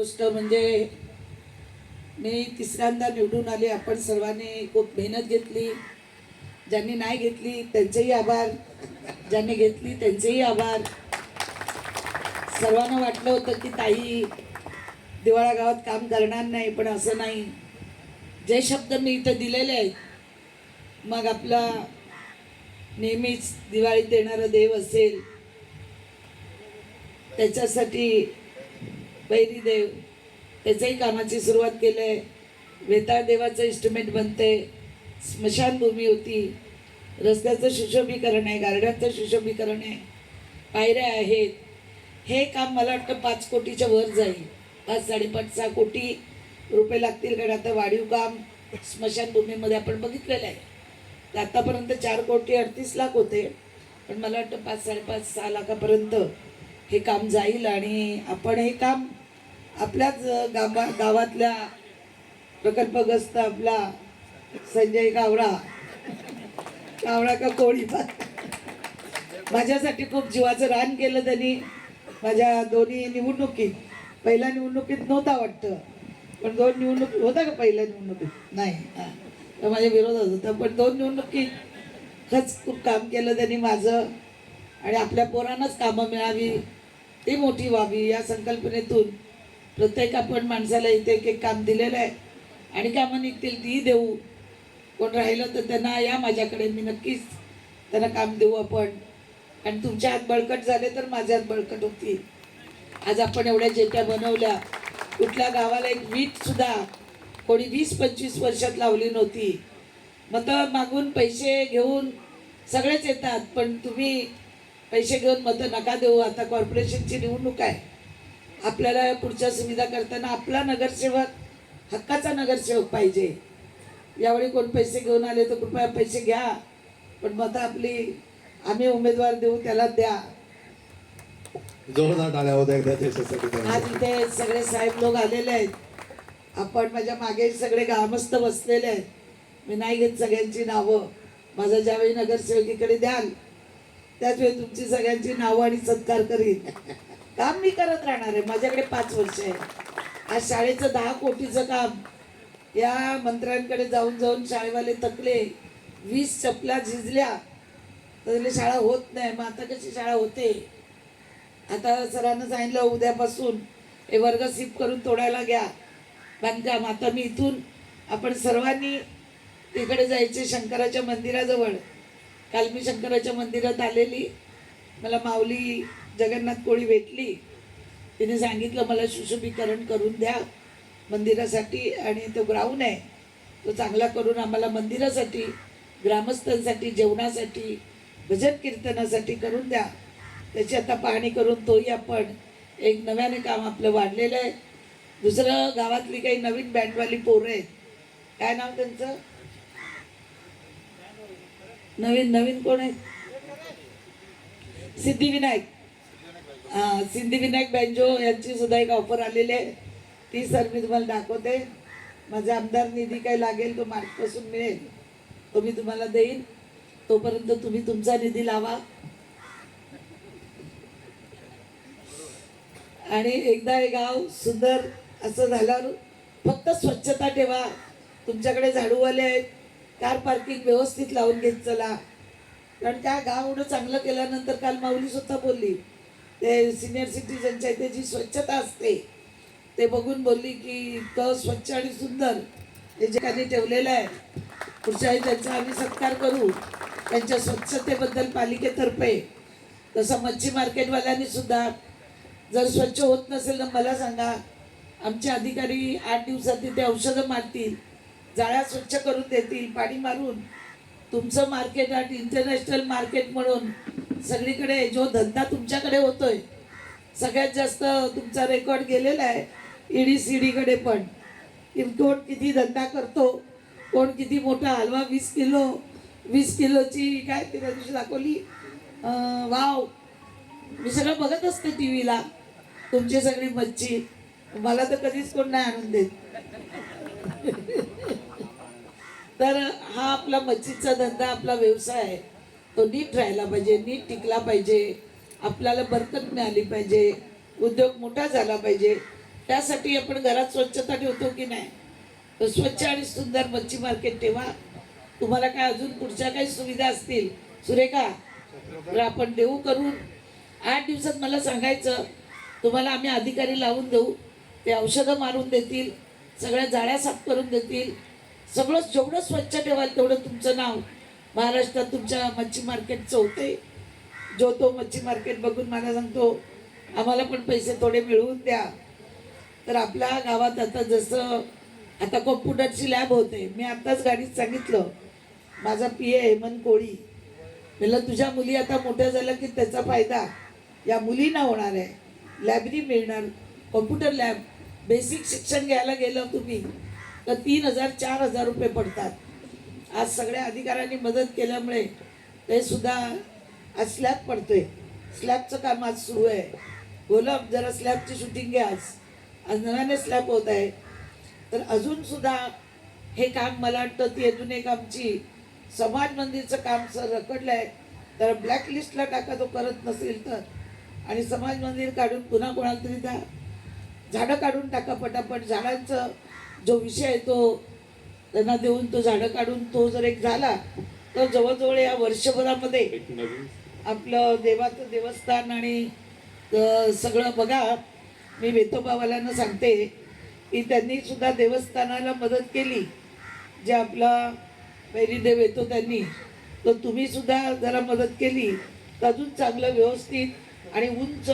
गोष्ट म्हणजे मी तिसऱ्यांदा निवडून आले. आपण सर्वांनी खूप मेहनत घेतली. ज्यांनी नाही घेतली त्यांचेही आभार. ज्यांनी घेतली त्यांचेही आभार. सर्वांना वाटलं होतं की ताई दिवाळा गावात काम करणार नाही पण असं नाही. जे शब्द मी इथं दिलेले आहेत मग आपला नेहमीच दिवाळीत येणारा देव असेल. त्याच्यासाठी बैरी देव त्याच्याही कामाची सुरुवात केलं आहे वेताळ देवाचं इन्स्ट्रुमेंट बनते. स्मशानभूमी होती. रस्त्याचं सुशोभीकरण आहे गार्डनचं सुशोभीकरण आहे. पायऱ्या आहेत. हे काम मला वाटतं पाच कोटीच्या वर जाईल. पाच साडेपाच सहा कोटी रुपये लागतील कारण आता वाढीव काम स्मशानभूमीमध्ये आपण बघितलेलं आहे. तर आत्तापर्यंत चार कोटी अडतीस लाख होते पण मला वाटतं पाच साडेपाच सहा लाखापर्यंत हे काम जाईल आणि आपण हे काम आपल्याच गावा गावातल्या प्रकल्पग्रस्त आपला संजय गावडा गावडा का कोळी माझ्यासाठी खूप जीवाचं रान केलं त्यांनी. माझ्या दोन्ही निवडणुकीत पहिल्या निवडणुकीत नव्हता वाटतं. पण दोन निवडणूक होता का पहिल्या निवडणुकीत? नाही. हां. तर माझ्या विरोधात होतं. पण दोन निवडणुकीत खच खूप काम केलं त्यांनी माझं. आणि आपल्या पोरांनाच कामं मिळावी ती मोठी व्हावी या संकल्पनेतून प्रत्येक आपण माणसाला इथे एक एक काम दिलेलं आहे. आणि कामं निघतील तीही देऊ. कोण राहिलं तर त्यांना या माझ्याकडे. मी नक्कीच त्यांना काम देऊ आपण. आणि तुमच्या हात बळकट झाले तर माझ्या हात बळकट होती आज आपण एवढ्या जेट्या बनवल्या. कुठल्या गावाला एक वीट सुद्धा कोणी वीस पंचवीस वर्षात लावली नव्हती. मतं मागून पैसे घेऊन सगळेच येतात. पण तुम्ही पैसे घेऊन मतं नका देऊ. आता कॉर्पोरेशनची निवडणूक आहे. आपल्याला पुढच्या सुविधा करताना आपला नगरसेवक हक्काचा नगरसेवक पाहिजे. यावेळी कोण पैसे घेऊन आले तर कृपया पैसे घ्या. पण मतं आपली आम्ही उमेदवार देऊ त्याला द्या. जोरदार टाळ्या होत्या एकदा आज इथे सगळे साहेब लोक आलेले आहेत. आपण माझ्या मागे सगळे ग्रामस्थ बसलेले आहेत. मी नाही घेत सगळ्यांची नावं. माझा ज्यावेळी नगरसेवकीकडे द्याल त्याच वेळी तुमची सगळ्यांची नावं आणि सत्कार करीन. काम मी करत राहणार आहे. माझ्याकडे पाच वर्ष आहे. आज शाळेचं दहा कोटीचं काम. या मंत्र्यांकडे जाऊन जाऊन शाळेवाले तकले वीस चपला झिजल्या. तर शाळा होत नाही. मग आता कशी शाळा होते? आता सरांना सांगितलं उद्यापासून हे वर्ग सिप करून तोडायला घ्या. बांधकाम. आता मी इथून आपण सर्वांनी तिकडे जायचे शंकराच्या मंदिराजवळ. काल मी शंकराच्या मंदिरात आलेली. मला माऊली जगन्नाथ कोळी भेटली. तिने सांगितलं मला सुशोभीकरण करून द्या मंदिरासाठी आणि तो ग्राउंड आहे. तो चांगला करून आम्हाला मंदिरासाठी ग्रामस्थांसाठी जेवणासाठी भजन कीर्तनासाठी करून द्या. त्याची आता पाहणी करून तोही आपण एक नव्याने काम आपलं वाढलेलं आहे. दुसरं गावातली काही नवीन बँडवाली पोरं आहेत. काय नाव त्यांचं? नवीन नवीन कोण आहे सिद्धिविनायक. सिद्धिविनायक बँजो यांची सुद्धा एक ऑफर आलेली आहे. ती सर मी तुम्हाला दाखवते. माझा आमदार निधी काही लागेल तो मार्चपासून मिळेल तो मी तुम्हाला देईन. तोपर्यंत तुम्ही तुमचा निधी लावा. आणि एकदा हे गाव सुंदर असं झाल्यावर फक्त स्वच्छता ठेवा. तुमच्याकडे झाडूवाले आहेत. कार पार्किंग व्यवस्थित लावून घेत चला. कारण त्या गाव एवढं चांगलं केल्यानंतर काल माऊली स्वतः बोलली ते सिनियर सिटीजनच्या इथे जी स्वच्छता असते ते बघून बोलली की इतकं स्वच्छ आणि सुंदर हे जे काही ठेवलेलं आहे पुढच्या त्यांचा आम्ही सत्कार करू. त्यांच्या स्वच्छतेबद्दल पालिकेतर्फे तसं मच्छी मार्केटवाल्यांनी सुद्धा जर स्वच्छ होत नसेल तर मला सांगा आमचे अधिकारी आठ दिवसात तिथे औषधं मारतील जाळ्या स्वच्छ करून देतील पाणी मारून तुमचं मार्केट आठ इंटरनॅशनल मार्केट म्हणून सगळीकडे जो धंदा तुमच्याकडे होतोय सगळ्यात जास्त तुमचा रेकॉर्ड गेलेला आहे ईडी सी डीकडे पण. की कोण किती धंदा करतो कोण किती मोठा हलवा वीस किलो वीस किलोची काय ते त्या दिवशी दाखवली. वाव. मी सगळं बघत असते टी व्हीला तुमची सगळी मच्छी मला तर कधीच कोण नाही आणून देत. तर हा आपला मच्छीचा धंदा आपला व्यवसाय आहे. तो नीट राहिला पाहिजे नीट टिकला पाहिजे आपल्याला बरकत मिळाली पाहिजे उद्योग मोठा झाला पाहिजे त्यासाठी आपण घरात स्वच्छता ठेवतो की नाही? तर स्वच्छ आणि सुंदर मच्छी मार्केट ठेवा. तुम्हाला काय अजून पुढच्या काही सुविधा असतील? सुरेखा तर आपण देऊ करून. आठ दिवसात मला सांगायचं तुम्हाला आम्ही अधिकारी लावून देऊ. ते औषधं मारून देतील सगळ्या जाळ्या साफ करून देतील. सगळं जेवढं स्वच्छ ठेवाल तेवढं तुमचं नाव महाराष्ट्रात तुमच्या मच्छी मार्केट चौथे. जो तो मच्छी मार्केट बघून मला सांगतो आम्हाला पण पैसे थोडे मिळवून द्या. तर आपल्या गावात आता जसं आता कॉम्प्युटरची लॅब होते. मी आत्ताच गाडीत सांगितलं माझा पी ए हेमंत कोळी म्हणलं तुझ्या मुली आता मोठ्या झाल्या की त्याचा फायदा? या मुलींना होणार आहे. लायब्ररी मिळणार कॉम्प्युटर लॅब बेसिक शिक्षण घ्यायला गेलं तुम्ही तर तीन हजार चार हजार रुपये पडतात. आज सगळ्या अधिकाऱ्यांनी मदत केल्यामुळे ते सुद्धा आज स्लॅब पडतोय. स्लॅबचं काम आज सुरू आहे. गोलब जरा स्लॅबची शूटिंग घ्या आज. आज नव्याने स्लॅब होत आहे. तर अजूनसुद्धा हे काम मला वाटतं ती अजून एक आमची समाज मंदिरचं काम सर रखडलं आहे. तर ब्लॅक लिस्टला टाका तो करत नसेल तर. आणि समाज मंदिर काढून पुन्हा कोणाला तरी द्या झाडं काढून टाका पटापट. झाडांचं जो विषय आहे तो त्यांना देऊन तो झाडं काढून तो जर एक झाला तर जवळजवळ या वर्षभरामध्ये आपलं देवाचं देवस्थान आणि सगळं बघा. मी वेतोबावाल्यांना सांगते की त्यांनी सुद्धा देवस्थानाला मदत केली. जे आपला देव येतो त्यांनी. तर तुम्ही सुद्धा जरा मदत केली. तर अजून चांगलं व्यवस्थित आणि उंच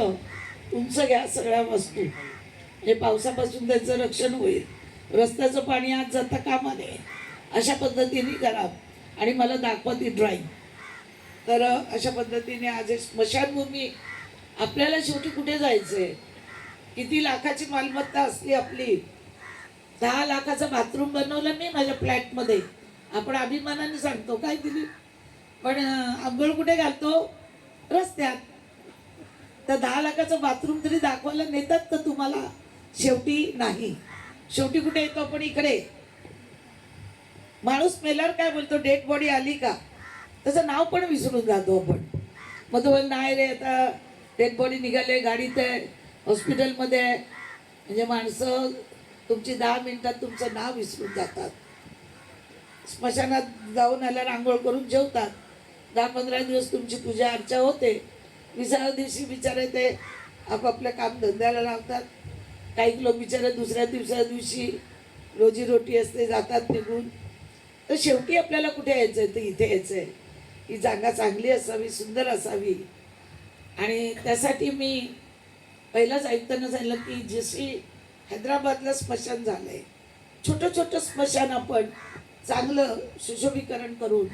उंच घ्या सगळ्या वस्तू. म्हणजे पावसापासून त्याचं रक्षण होईल. रस्त्याचं पाणी आज जाता कामा नये अशा पद्धतीने करा. आणि मला दाखवा ती ड्रॉईंग तर अशा पद्धतीने आज स्मशानभूमी आपल्याला शेवटी कुठे जायचं आहे किती लाखाची मालमत्ता असली आपली? दहा लाखाचं बाथरूम बनवलं मी माझ्या फ्लॅटमध्ये. आपण अभिमानाने सांगतो काय दिली? पण आंघोळ कुठे घालतो? रस्त्यात. तर दहा लाखाचं बाथरूम तरी दाखवायला नेतात का तुम्हाला? शेवटी नाही. शेवटी कुठे येतो आपण इकडे? माणूस मेल्यावर काय बोलतो? डेड बॉडी आली का? त्याचं नाव पण विसरून जातो आपण. मग तो बोल, नाही रे आता डेड बॉडी निघाले गाडीत आहे हॉस्पिटलमध्ये आहे. म्हणजे माणसं तुमची दहा मिनिटात तुमचं नाव विसरून जातात. स्मशानात जाऊन आल्यावर आंघोळ करून जेवतात. दहा पंधरा दिवस तुमची पूजा अर्चा होते. विसाव्या दिवशी बिचारे ते आपापल्या काम धंद्याला लावतात. काही लोक बिचारे दुसऱ्या दिवसा दिवशी रोजीरोटी असते जातात निघून. तर शेवटी आपल्याला कुठे यायचं आहे तर इथे यायचं आहे ही जागा चांगली असावी सुंदर असावी. आणि त्यासाठी मी पहिलाच ऐकताना सांगितलं की जशी हैदराबादला स्मशान झालं आहे छोटं छोटं स्मशान आपण चांगलं सुशोभीकरण करून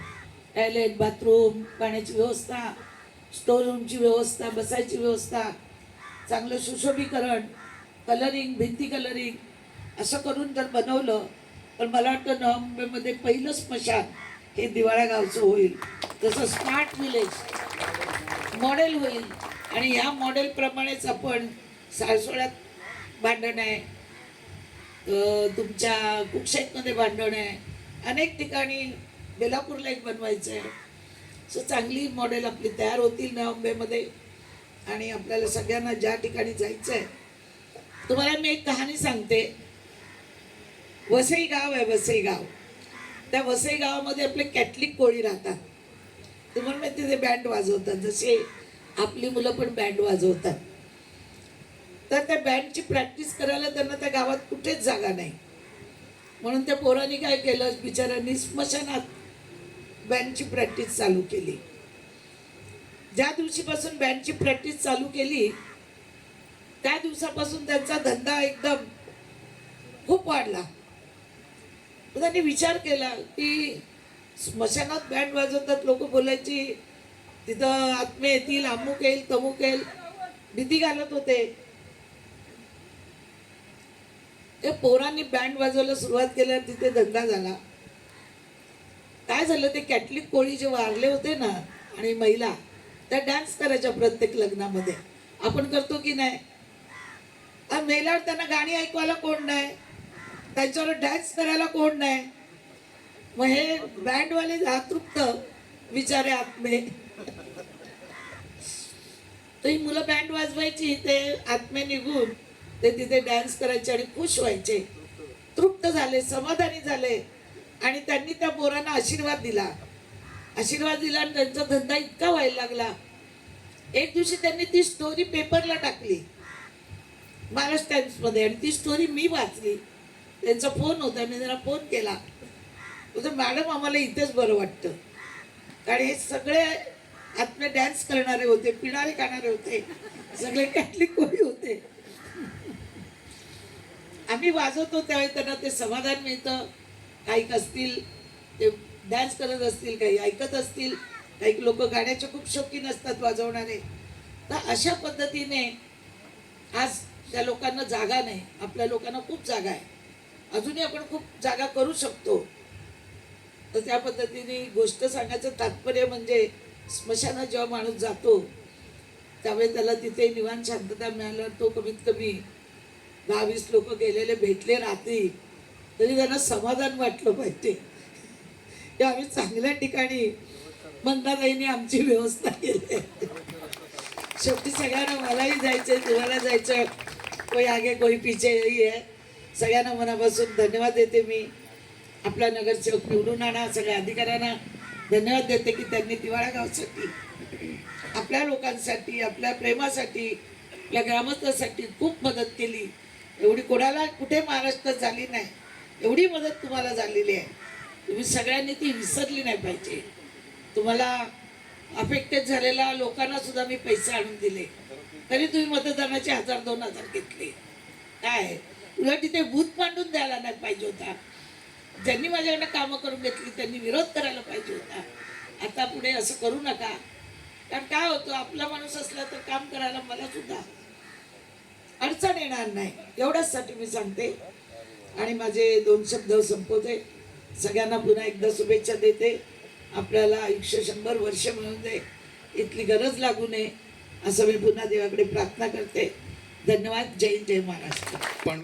टॉयलेट बाथरूम पाण्याची व्यवस्था स्टोर रूमची व्यवस्था बसायची व्यवस्था चांगलं सुशोभीकरण कलरिंग भिंती कलरिंग असं करून जर बनवलं पण मला वाटतं नोव्हेंबरमध्ये पहिलं स्मशान हे दिवाळा गावचं होईल. जसं स्मार्ट विलेज मॉडेल होईल. आणि या मॉडेलप्रमाणेच आपण साळसोळ्यात भांडण आहे. तुमच्या कुक्षेतमध्ये भांडण आहे. अनेक ठिकाणी बेलापूरला एक बनवायचं आहे. सो चांगली मॉडेल आपली तयार होतील नोव्हेंबरमध्ये. आणि आपल्याला सगळ्यांना ज्या ठिकाणी जायचं आहे तुम्हाला मी एक कहाणी सांगते. वसई गाव आहे वसई गाव त्या वसई गावामध्ये आपले कॅथलिक कोळी राहतात. तुम्हाला माहिती ते बँड वाजवतात. जसे आपली मुलं पण बँड वाजवतात. तर त्या बँडची प्रॅक्टिस करायला त्यांना त्या गावात कुठेच जागा नाही. म्हणून त्या पोरांनी काय केलं बिचाऱ्यांनी स्मशानात बँडची प्रॅक्टिस चालू केली. ज्या दिवशीपासून बँडची प्रॅक्टिस चालू केली दिवसापासून त्यांचा धंदा एकदम खूप वाढला. मग त्यांनी विचार केला की स्मशानात बँड वाजवतात लोक बोलायची तिथं आत्मे येतील अमुक येईल तमुक येईल. भीती घालत होते. ते पोरांनी बँड वाजवायला सुरुवात केल्यावर तिथे धंदा झाला. काय झालं ते कॅटलिक कोळी जे वारले होते ना आणि महिला त्या डान्स करायच्या प्रत्येक लग्नामध्ये. आपण करतो की नाही? आणि मेल्यावर त्यांना गाणी ऐकवायला कोण नाही. त्यांच्यावर डान्स करायला कोण नाही. मग हे बँडवाले अतृप्त विचारे आत्मे. तर ही मुलं बँड वाजवायची ते आत्मे निघून ते तिथे डान्स करायचे आणि खुश व्हायचे. तृप्त झाले समाधानी झाले. आणि त्यांनी त्या पोरांना आशीर्वाद दिला. आशीर्वाद दिला आणि त्यांचा धंदा इतका व्हायला लागला. एक दिवशी त्यांनी ती स्टोरी पेपरला टाकली. महाराष्ट्र टाइम्समध्ये आणि ती स्टोरी मी वाचली. त्यांचा फोन होता मी जरा फोन केला. बोलतो मॅडम आम्हाला इथंच बरं वाटतं. कारण हे सगळे आत्मे डॅन्स करणारे होते पिणारे खाणारे होते. सगळे कॅथलिक कोळी होते. आम्ही वाजवतो त्यावेळी त्यांना ते समाधान मिळतं. काही असतील ते डॅन्स करत असतील काही ऐकत असतील. काही लोक गाण्याचे खूप शौकीन असतात वाजवणारे. तर अशा पद्धतीने आज त्या लोकांना जागा नाही. आपल्या लोकांना खूप जागा आहे. अजूनही आपण खूप जागा करू शकतो. तर त्या पद्धतीने गोष्ट सांगायचं तात्पर्य म्हणजे स्मशानात जेव्हा माणूस जातो त्यावेळी त्याला तिथे निवांत शांतता मिळाल्यावर तो कमीत कमी दहा वीस लोक गेलेले भेटले राहतील तरी त्यांना समाधान वाटलं पाहिजे. की आम्ही चांगल्या ठिकाणी मंदाताईने आमची व्यवस्था केली आहे. शेवटी सगळ्यांना मलाही जायचंय तुम्हाला जायचं कोई आगे कोई पीछे यही आहे सगळ्यांना मनापासून धन्यवाद देते मी. आपला नगरसेवक निवडून आणा सगळ्या अधिकाऱ्यांना धन्यवाद देते की त्यांनी दिवाळा गावसाठी आपल्या लोकांसाठी आपल्या प्रेमासाठी आपल्या ग्रामस्थांसाठी खूप मदत केली. एवढी कोणाला कुठे महाराष्ट्रात झाली नाही एवढी मदत तुम्हाला झालेली आहे. तुम्ही सगळ्यांनी ती विसरली नाही पाहिजे. तुम्हाला अफेक्टेड झालेल्या लोकांना सुद्धा मी पैसे आणून दिले. तरी तुम्ही मतदानाचे हजार दोन हजार घेतले. काय? तुला तिथे भूत मांडून द्यायला नाही पाहिजे होता. ज्यांनी माझ्याकडनं कामं करून घेतली त्यांनी विरोध करायला पाहिजे होता. आता पुढे असं करू नका. कारण काय होतं आपला माणूस असला तर काम करायला मला सुद्धा अडचण येणार नाही. एवढ्याचसाठी मी सांगते. आणि माझे दोन शब्द संपवते. सगळ्यांना पुन्हा एकदा शुभेच्छा देते. आपल्याला आयुष्य शंभर वर्ष मिळून दे. इथली गरज लागू नये. असं मी पुन्हा देवाकडे प्रार्थना करते. धन्यवाद. जय जय महाराष्ट्र. पण